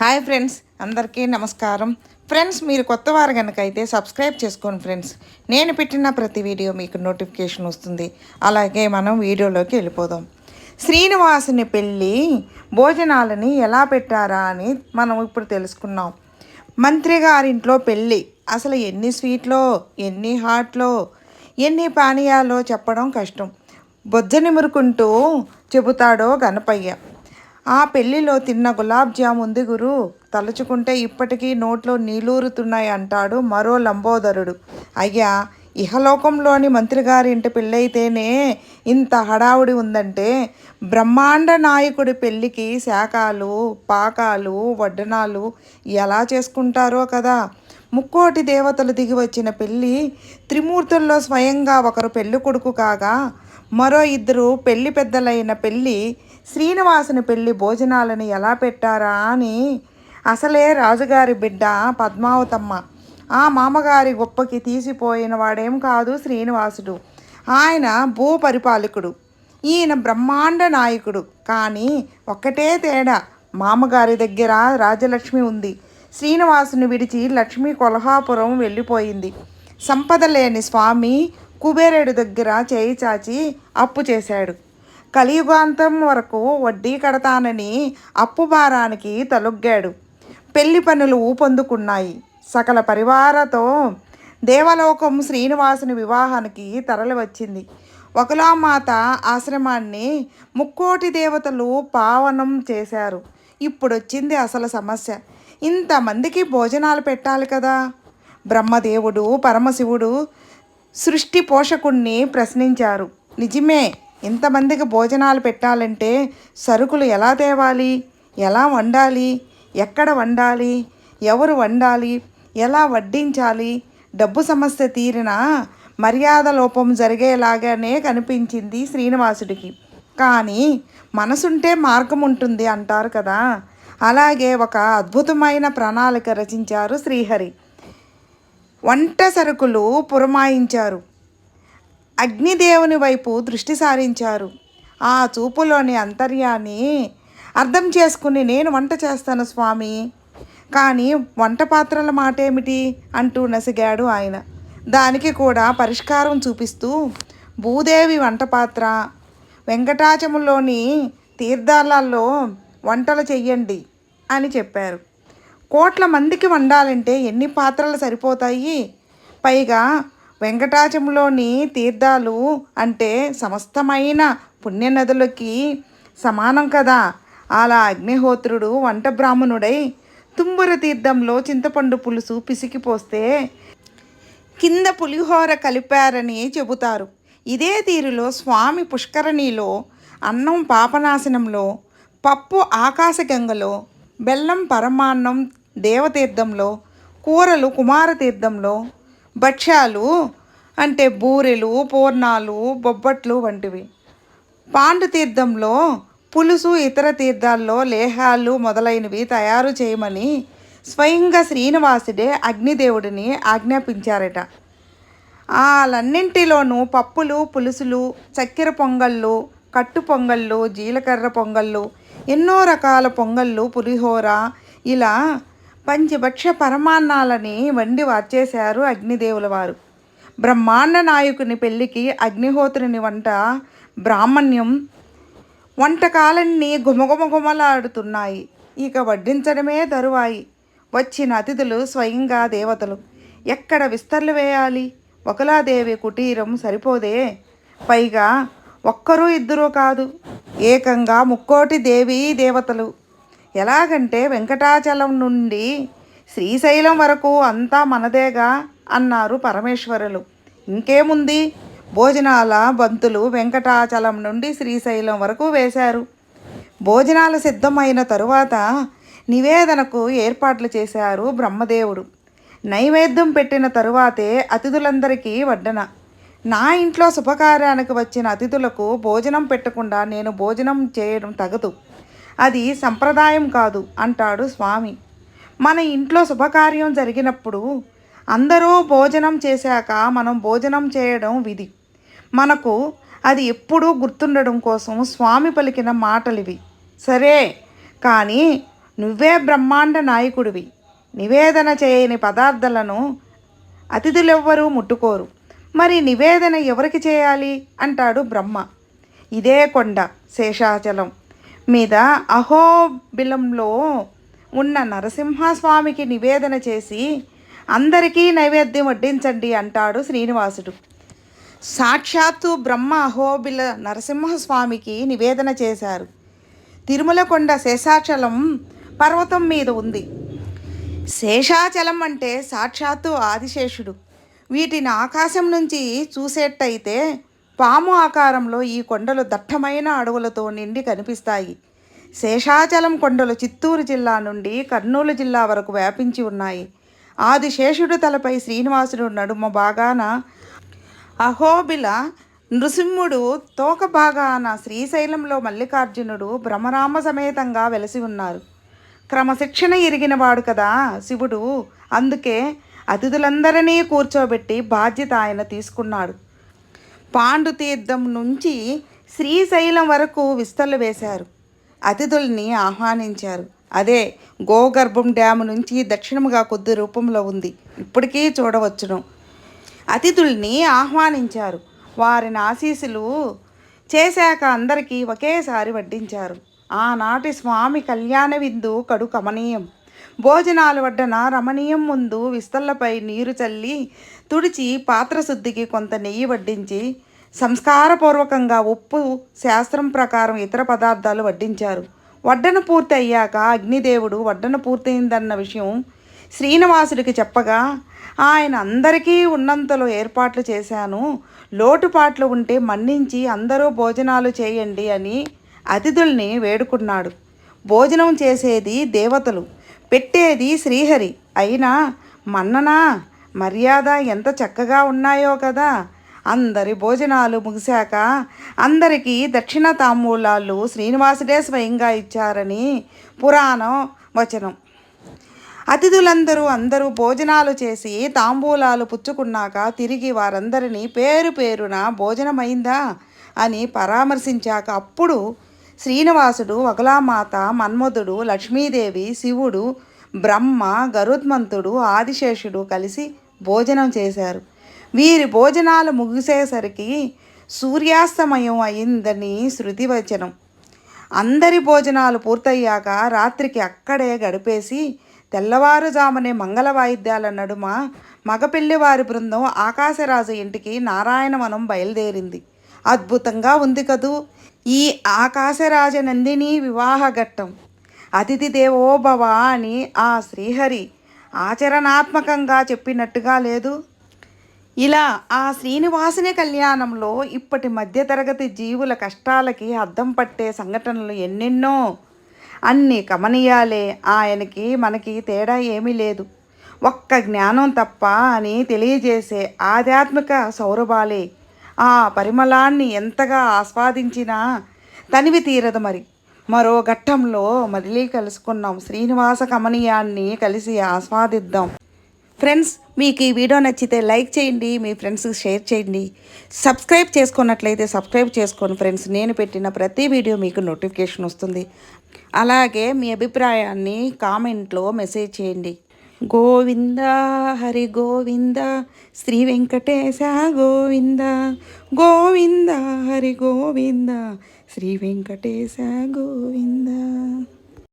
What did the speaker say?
Hi friends అందరికీ నమస్కారం. Friends మీరు కొత్త వారు కనుక అయితే సబ్స్క్రైబ్ చేసుకోండి ఫ్రెండ్స్. నేను పెట్టిన ప్రతి వీడియో మీకు నోటిఫికేషన్ వస్తుంది. అలాగే మనం వీడియోలోకి వెళ్ళిపోదాం. శ్రీనివాసుని పెళ్ళి భోజనాలని ఎలా పెట్టారా అని మనం ఇప్పుడు తెలుసుకున్నాం. మంత్రి గారింట్లో పెళ్ళి. అసలు ఎన్ని స్వీట్లో ఎన్ని హాట్లో ఎన్ని పానీయాలో చెప్పడం కష్టం. బొజ్జని నిమురుకుంటూ చెబుతాడో గణపయ్య. ఆ పెళ్ళిలో తిన్న గులాబ్ జామ్ ఉంది గురు. తలుచుకుంటే ఇప్పటికీ నోట్లో నీలూరుతున్నాయి అంటాడు మరో లంబోదరుడు. అయ్యా ఇహలోకంలోని మంత్రిగారింటి ఇంటి పెళ్ళైతేనే ఇంత హడావుడి ఉందంటే బ్రహ్మాండ నాయకుడి పెళ్ళికి శాఖాలు పాకాలు వడ్డనాలు ఎలా చేసుకుంటారో కదా. ముక్కోటి దేవతలు దిగి వచ్చిన పెళ్ళి త్రిమూర్తుల్లో స్వయంగా ఒకరు పెళ్ళి కొడుకు కాగా మరో ఇద్దరు పెళ్ళి పెద్దలైన పెళ్ళి శ్రీనివాసుని పెళ్ళి భోజనాలను ఎలా పెట్టారా అని అసలే రాజుగారి బిడ్డ పద్మావతమ్మ. ఆ మామగారి గొప్పకి తీసిపోయిన వాడేం కాదు శ్రీనివాసుడు. ఆయన భూ పరిపాలకుడు. ఈయన బ్రహ్మాండ నాయకుడు. కానీ ఒక్కటే తేడా. మామగారి దగ్గర రాజలక్ష్మి ఉంది. శ్రీనివాసుని విడిచి లక్ష్మి కొల్హాపురం వెళ్ళిపోయింది. సంపద లేని స్వామి కుబేరుడి దగ్గర చేయి చాచి అప్పు చేశాడు. కలియుగాంతం వరకు వడ్డీ కడతానని అప్పు భారానికి తలొగ్గాడు. పెళ్ళి పనులు ఊపందుకున్నాయి. సకల పరివారతో దేవలోకం శ్రీనివాసుని వివాహానికి తరలివచ్చింది ఒకలామాత ఆశ్రమాన్ని ముక్కోటి దేవతలు పావనం చేశారు. ఇప్పుడు వచ్చింది అసలు సమస్య. ఇంతమందికి భోజనాలు పెట్టాలి కదా? బ్రహ్మదేవుడు పరమశివుడు సృష్టి పోషకుణ్ణి ప్రశ్నించారు. నిజమే ఇంతమందికి భోజనాలు పెట్టాలంటే సరుకులు ఎలా తేవాలి? ఎలా వండాలి? ఎక్కడ వండాలి? ఎవరు వండాలి? ఎలా వడ్డించాలి? డబ్బు సమస్య తీరిన మర్యాద లోపం జరిగేలాగానే కనిపించింది శ్రీనివాసుడికి. కానీ మనసుంటే మార్గం ఉంటుంది అంటారు కదా. అలాగే ఒక అద్భుతమైన ప్రణాళిక రచించారు శ్రీహరి. వంట సరుకులు పురమాయించారు. అగ్నిదేవుని వైపు దృష్టి సారించారు. ఆ చూపులోని అంతర్యాన్ని అర్థం చేసుకుని నేను వంట చేస్తాను స్వామి. కానీ వంట పాత్రల మాటేమిటి? అంటూ నసిగాడు ఆయన. దానికి కూడా పరిష్కారం చూపిస్తూ భూదేవి వంట పాత్ర. వెంకటాచములోని తీర్థాలలో వంటలు చెయ్యండి అని చెప్పారు. కోట్ల మందికి వండాలంటే ఎన్ని పాత్రలు సరిపోతాయి? పైగా వెంకటాచంలోని తీర్థాలు అంటే సమస్తమైన పుణ్యనదులకి సమానం కదా. అలా అగ్నిహోత్రుడు వంట బ్రాహ్మణుడై తుంబుర తీర్థంలో చింతపండు పులుసు పిసికిపోస్తే కింద పులిహోర కలిపారని చెబుతారు. ఇదే తీరులో స్వామి పుష్కరణిలో అన్నం పాపనాశనంలో పప్పు ఆకాశగంగలో బెల్లం పరమాన్నం దేవతీర్థంలో కూరలు కుమారతీర్థంలో భక్ష్యాలు అంటే బూరెలు పూర్ణాలు బొబ్బట్లు వంటివి. పాండుతీర్థంలో పులుసు ఇతర తీర్థాల్లో లేహాలు మొదలైనవి తయారు చేయమని స్వయంగా శ్రీనివాసుడే అగ్నిదేవుడిని ఆజ్ఞాపించారట. వాళ్ళన్నింటిలోనూ పప్పులు పులుసులు చక్కెర పొంగళ్ళు కట్టు పొంగళ్ళు జీలకర్ర పొంగళ్ళు ఎన్నో రకాల పొంగళ్ళు పులిహోర ఇలా పంచభక్ష పరమాన్నాలని వండి వచ్చేశారు అగ్నిదేవుల వారు బ్రహ్మాండ నాయకుని పెళ్ళికి అగ్నిహోత్రుని వంట బ్రాహ్మణ్యం వంటకాలన్నీ గుమగుమగుమలాడుతున్నాయి ఇక వడ్డించడమే తరువాయి. వచ్చిన అతిథులు స్వయంగా దేవతలు. ఎక్కడ విస్తరలు వేయాలి? ఒకలాదేవి కుటీరం సరిపోదే. పైగా ఒక్కరూ ఇద్దరూ కాదు. ఏకంగా ముక్కోటి దేవీ దేవతలు. ఎలాగంటే వెంకటాచలం నుండి శ్రీశైలం వరకు అంతా మనదేగా అన్నారు పరమేశ్వరులు. ఇంకేముంది? భోజనాల బంతులు వెంకటాచలం నుండి శ్రీశైలం వరకు వేశారు. భోజనాలు సిద్ధమైన తరువాత నివేదనకు ఏర్పాట్లు చేశారు బ్రహ్మదేవుడు. నైవేద్యం పెట్టిన తరువాతే అతిథులందరికీ వడ్డన. నా ఇంట్లో శుభకార్యానికి వచ్చిన అతిథులకు భోజనం పెట్టకుండా నేను భోజనం చేయడం తగదు. అది సంప్రదాయం కాదు అంటాడు స్వామి. మన ఇంట్లో శుభకార్యం జరిగినప్పుడు అందరూ భోజనం చేశాక మనం భోజనం చేయడం విధి. మనకు అది ఎప్పుడూ గుర్తుండడం కోసం స్వామి పలికిన మాటలివి. సరే కానీ నువ్వే బ్రహ్మాండ నాయకుడివి. నివేదన చేయని పదార్థాలను అతిథులెవ్వరూ ముట్టుకోరు. మరి నివేదన ఎవరికి చేయాలి? అంటాడు బ్రహ్మ. ఇదే కొండ శేషాచలం. మీద అహోబిలంలో ఉన్న నరసింహస్వామికి నివేదన చేసి అందరికీ నైవేద్యం వడ్డించండి అంటాడు శ్రీనివాసుడు. సాక్షాత్తు బ్రహ్మ అహోబిల నరసింహస్వామికి నివేదన చేశారు. తిరుమలకొండ శేషాచలం పర్వతం మీద ఉంది. శేషాచలం అంటే సాక్షాత్తు ఆదిశేషుడు. వీటిని ఆకాశం నుంచి చూసేట్టయితే పాము ఆకారంలో ఈ కొండలు దట్టమైన అడవులతో నిండి కనిపిస్తాయి. శేషాచలం కొండలు చిత్తూరు జిల్లా నుండి కర్నూలు జిల్లా వరకు వ్యాపించి ఉన్నాయి. ఆదిశేషుడు తలపై శ్రీనివాసుడు నడుమ బాగాన అహోబిల నృసింహుడు తోక బాగాన శ్రీశైలంలో మల్లికార్జునుడు భ్రమరామ సమేతంగా వెలసి ఉన్నారు. క్రమశిక్షణ ఎరిగినవాడు కదా శివుడు. అందుకే అతిథులందరినీ కూర్చోబెట్టి బాధ్యత ఆయన తీసుకున్నాడు. పాండుతీర్థం నుంచి శ్రీశైలం వరకు విస్తళ్ళు వేశారు. అతిథుల్ని ఆహ్వానించారు. అదే గోగర్భం డ్యాము నుంచి దక్షిణముగా కొద్ది రూపంలో ఉంది. ఇప్పటికీ చూడవచ్చును. అతిథుల్ని ఆహ్వానించారు. వారిని ఆశీస్సులు చేశాక అందరికీ ఒకేసారి వడ్డించారు. ఆనాటి స్వామి కళ్యాణ విందు కడు కమనీయం. భోజనాలు వడ్డన రమణీయం ముందు విస్తళ్ళపై నీరు చల్లి తుడిచి పాత్ర శుద్ధికి కొంత నెయ్యి వడ్డించి సంస్కారపూర్వకంగా ఉప్పు శాస్త్రం ప్రకారం ఇతర పదార్థాలు వడ్డించారు. వడ్డన పూర్తి అయ్యాక అగ్నిదేవుడు వడ్డన పూర్తయిందన్న విషయం శ్రీనివాసుడికి చెప్పగా ఆయన అందరికీ ఉన్నంతలో ఏర్పాట్లు చేశాను. లోటుపాట్లు ఉంటే మన్నించి అందరూ భోజనాలు చేయండి అని అతిథుల్ని వేడుకున్నాడు. భోజనం చేసేది దేవతలు. పెట్టేది శ్రీహరి. అయినా మన్ననా మర్యాద ఎంత చక్కగా ఉన్నాయో కదా. అందరి భోజనాలు ముగిశాక అందరికీ దక్షిణ తాంబూలాలు శ్రీనివాసుడే స్వయంగా ఇచ్చారని పురాణం వచనం. అతిథులందరూ అందరూ భోజనాలు చేసి తాంబూలాలు పుచ్చుకున్నాక తిరిగి వారందరినీ పేరు పేరున భోజనమైందా అని పరామర్శించాక అప్పుడు శ్రీనివాసుడు వగలామాత మన్మధుడు లక్ష్మీదేవి శివుడు బ్రహ్మ గరుత్మంతుడు ఆదిశేషుడు కలిసి భోజనం చేశారు. వీరి భోజనాలు ముగిసేసరికి సూర్యాస్తమయం అయిందని శృతివచనం. అందరి భోజనాలు పూర్తయ్యాక రాత్రికి అక్కడే గడిపేసి తెల్లవారుజామునే మంగళ వాయిద్యాల నడుమ మగపెళ్ళివారి బృందం ఆకాశరాజు ఇంటికి నారాయణవనం బయలుదేరింది. అద్భుతంగా ఉంది కదూ. ఈ ఆకాశరాజ నందిని వివాహ ఘట్టం అతిథి దేవోభవ అని ఆ శ్రీహరి ఆచరణాత్మకంగా చెప్పినట్టుగా లేదు. ఇలా ఆ శ్రీనివాసుని కళ్యాణంలో ఇప్పటి మధ్యతరగతి జీవుల కష్టాలకి అద్దం పట్టే సంఘటనలు ఎన్నెన్నో. అన్ని కమనీయాలే. ఆయనకి మనకి తేడా ఏమీ లేదు. ఒక్క జ్ఞానం తప్ప అని తెలియజేసే ఆధ్యాత్మిక సౌరభాలే. ఆ పరిమళాన్ని ఎంతగా ఆస్వాదించినా తనివి తీరదు మరి. మరో ఘట్టంలో మళ్ళీ కలుసుకున్నాం. శ్రీనివాస కమనీయాన్ని కలిసి ఆస్వాదిద్దాం. ఫ్రెండ్స్ మీకు ఈ వీడియో నచ్చితే లైక్ చేయండి మీ ఫ్రెండ్స్కి షేర్ చేయండి. సబ్స్క్రైబ్ చేసుకున్నట్లయితే సబ్స్క్రైబ్ చేసుకోండి ఫ్రెండ్స్. నేను పెట్టిన ప్రతి వీడియో మీకు నోటిఫికేషన్ వస్తుంది. అలాగే మీ అభిప్రాయాన్ని కామెంట్లో మెసేజ్ చేయండి. గోవింద హరి గోవింద శ్రీ వెంకటేశ గోవింద గోవింద హరి గోవింద శ్రీ వెంకటేశ గోవింద.